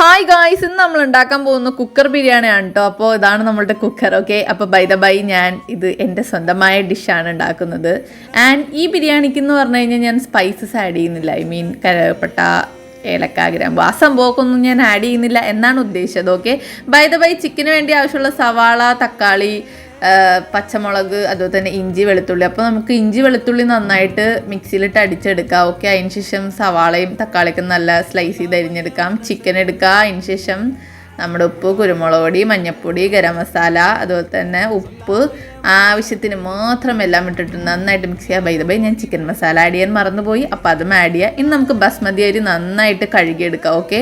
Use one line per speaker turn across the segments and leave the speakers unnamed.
Hi guys ഇന്ന് നമ്മൾ ഉണ്ടാക്കാൻ പോകുന്ന കുക്കർ ബിരിയാണിയാണ് കേട്ടോ അപ്പോൾ ഇതാണ് നമ്മളുടെ കുക്കർ ഓക്കെ അപ്പോൾ ബൈ ദ ബൈ ഞാൻ ഇത് എന്റെ സ്വന്തമായ ഡിഷാണ് ഉണ്ടാക്കുന്നത്. ആൻഡ് ഈ ബിരിയാണിക്ക് എന്ന് പറഞ്ഞു കഴിഞ്ഞാൽ ഞാൻ സ്പൈസസ് ആഡ് ചെയ്യുന്നില്ല. ഐ മീൻ കരപ്പെട്ട ഏലക്ക വാസം ഒന്നും ഞാൻ ആഡ് ചെയ്യുന്നില്ല എന്നാണ് ഉദ്ദേശിച്ചത് ഓക്കെ ബൈ ദ ബൈ ചിക്കന് വേണ്ടി ആവശ്യമുള്ള സവാള തക്കാളി പച്ചമുളക് അതുപോലെ തന്നെ ഇഞ്ചി വെളുത്തുള്ളി. അപ്പോൾ നമുക്ക് ഇഞ്ചി വെളുത്തുള്ളി നന്നായിട്ട് മിക്സിയിലിട്ട് അടിച്ചെടുക്കാം. ഓക്കെ അതിന് ശേഷം സവാളയും തക്കാളിയൊക്കെ നല്ല സ്ലൈസ് ചെയ്ത് അരിഞ്ഞെടുക്കാം. ചിക്കൻ എടുക്കുക അതിന് ശേഷം നമ്മുടെ ഉപ്പ് കുരുമുളക് പൊടി മഞ്ഞൾപ്പൊടി ഗരം മസാല അതുപോലെ തന്നെ ഉപ്പ്. ആവശ്യത്തിന് മാത്രം എല്ലാം ഇട്ടിട്ട് നന്നായിട്ട് മിക്സ് ചെയ്യാം. ബൈ ബൈ ഞാൻ ചിക്കൻ മസാല ആഡ് ചെയ്യാൻ മറന്നുപോയി. അപ്പോൾ അതും ആഡ് ചെയ്യാം. ഇനി നമുക്ക് ബസ്മതി അരി നന്നായിട്ട് കഴുകിയെടുക്കാം. ഓക്കെ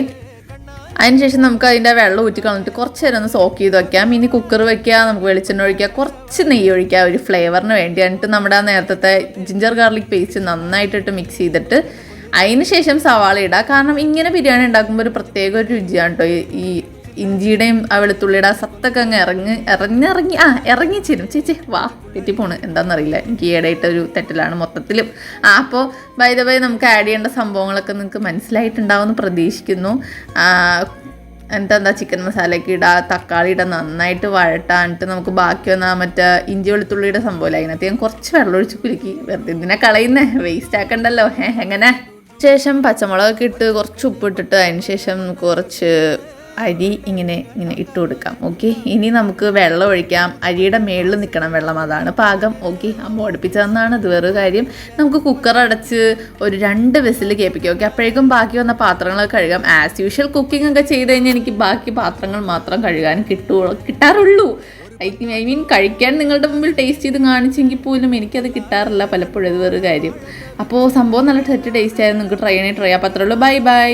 അതിനുശേഷം നമുക്ക് അതിന്റെ വെള്ളം ഊറ്റി കളഞ്ഞിട്ട് കുറച്ച് നേരം ഒന്ന് സോക്ക് ചെയ്ത് വെക്കാം. ഇനി കുക്കർ വെക്കുക നമുക്ക് വെളിച്ചെണ്ണ ഒഴിക്കുക കുറച്ച് നെയ്യ് ഒഴിക്കുക ഒരു ഫ്ലേവറിന് വേണ്ടി. എന്നിട്ട് നമ്മുടെ നേരത്തെ ജിഞ്ചർ ഗാർലിക് പേസ്റ്റ് നന്നായിട്ടിട്ട് മിക്സ് ചെയ്തിട്ട് അതിന് ശേഷം സവാള ഇടുക കാരണം ഇങ്ങനെ ബിരിയാണി ഉണ്ടാക്കുമ്പോൾ ഒരു പ്രത്യേക ഒരു രുചിയാണ് കേട്ടോ ഈ ഇഞ്ചിയുടെയും ആ വെളുത്തുള്ളിയുടെ ആ സത്തൊക്കെ അങ്ങ് ഇറങ്ങി ഇറങ്ങിറങ്ങി ആ ഇറങ്ങി ചേരും ചേച്ചി വാ തെറ്റിപ്പോണ്. എന്താണെന്നറിയില്ല എനിക്ക് ഈയിടെയായിട്ട് ഒരു തെറ്റലാണ് മൊത്തത്തിലും. ആ അപ്പോൾ ബൈ നമുക്ക് ആഡ് ചെയ്യേണ്ട സംഭവങ്ങളൊക്കെ നിങ്ങൾക്ക് മനസ്സിലായിട്ടുണ്ടാവുമെന്ന് പ്രതീക്ഷിക്കുന്നു. എന്നിട്ട് എന്താ ചിക്കൻ മസാലയൊക്കെ ഇടുക തക്കാളി ഇടുക നന്നായിട്ട് വഴട്ടാ എന്നിട്ട് നമുക്ക് ബാക്കി വന്നാൽ മറ്റേ ഇഞ്ചി വെളുത്തുള്ളിയുടെ സംഭവമില്ല അതിനകത്ത്? ഞാൻ കുറച്ച് വെള്ളം ഒഴിച്ച് കുലുക്കി. വെറുതെ ഇതിനെ കളയുന്നേ? വേസ്റ്റ് ആക്കണ്ടല്ലോ. എങ്ങനെ? ശേഷം പച്ചമുളകൊക്കെ ഇട്ട് കുറച്ച് ഉപ്പിട്ടിട്ട് അതിന് ശേഷം കുറച്ച് അരി ഇങ്ങനെ ഇങ്ങനെ ഇട്ട് കൊടുക്കാം ഓക്കെ ഇനി നമുക്ക് വെള്ളം ഒഴിക്കാം. അരിയുടെ മേളിൽ നിൽക്കണം വെള്ളം അതാണ് പാകം ഓക്കെ അമ്മ ഓടിപ്പിച്ചതെന്നാണ് അത് വേറൊരു കാര്യം. നമുക്ക് കുക്കർ അടച്ച് ഒരു രണ്ട് വിസിൽ കേൾപ്പിക്കാം ഓക്കെ അപ്പോഴേക്കും ബാക്കി വന്ന പാത്രങ്ങളൊക്കെ കഴുകാം. ആസ് യൂഷ്വൽ കുക്കിംഗ് ഒക്കെ ചെയ്ത് കഴിഞ്ഞാൽ എനിക്ക് ബാക്കി പാത്രങ്ങൾ മാത്രം കഴുകാൻ കിട്ടുള്ളൂ കിട്ടാറുള്ളൂ. ഐ ഐ മീൻ കഴിക്കാൻ നിങ്ങളുടെ മുമ്പിൽ ടേസ്റ്റ് ചെയ്ത് കാണിച്ചെങ്കിൽ പോലും എനിക്കത് കിട്ടാറില്ല പലപ്പോഴും ഇത് വേറൊരു കാര്യം. അപ്പോൾ സംഭവം നല്ല സെറ്റ് ടേസ്റ്റ് ആയിരുന്നു. നിങ്ങൾക്ക് ട്രൈ ചെയ്യണേ ട്രൈ അപ്പോൾ അത്രേ ഉള്ളൂ. Bye bye